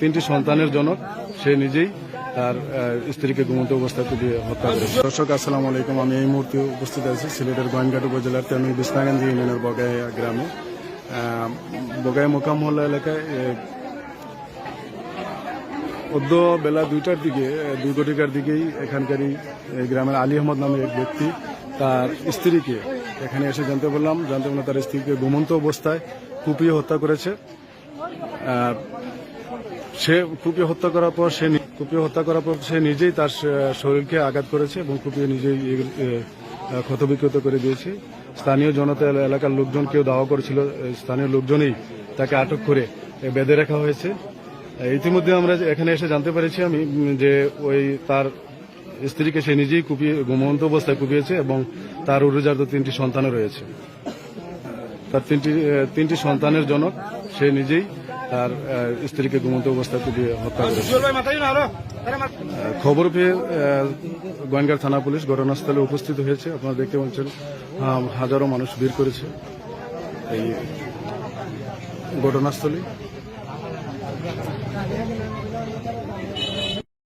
তিনটি সন্তানের জনক, সে নিজেই তার স্ত্রীকে ঘুমন্ত অবস্থায় কুপিয়ে হত্যা করেছে। দর্শক, আসসালাম আলাইকুম। আমি এই মুহূর্তে উপস্থিত আছি সিলেটের গোয়েনঘাট উপজেলার তেমনি বিসনাগঞ্জ ইউনিয়নের বগাইয়া গ্রামে। বগাইয়া মোকাম মহল্লা এলাকায় অদ্য বেলা দুইটার দিকে দুই কোটিকার দিকেই এখানকারই গ্রামের আলী আহমদ নামে এক ব্যক্তি তার স্ত্রীকে এখানে এসে জানতে পারলাম। জানতে পারলাম তার স্ত্রীকে ঘুমন্ত অবস্থায় কুপিয়ে হত্যা করেছে। সে কুপিয়ে হত্যা করার পর সে কুপিয়ে হত্যা করার পর সে নিজেই তার শরীরকে আঘাত করেছে এবং কুপিয়ে নিজেই ক্ষতবিক্ষত করে দিয়েছে। স্থানীয় জনতা এলাকার লোকজন কেউ দাওয়া করেছিল। স্থানীয় লোকজনই তাকে আটক করে বেঁধে রাখা হয়েছে। ইতিমধ্যে আমরা এখানে এসে জানতে পেরেছি আমি যে ওই তার স্ত্রীকে সে নিজেই কুপিয়ে, ঘুমন্ত অবস্থায় কুপিয়েছে এবং তার উড়োজাত তিনটি সন্তানও রয়েছে। তার তিনটি তিনটি সন্তানের জনক সে নিজেই তার স্ত্রীকে ঘুমন্ত অবস্থায় কুপিয়ে হত্যা করে খবর পেয়ে আহ, গোয়েন্দার থানা পুলিশ ঘটনাস্থলে উপস্থিত হয়েছে। আপনারা দেখতে পাচ্ছেন হাজারো মানুষ ভিড় করেছে এই ঘটনাস্থলে।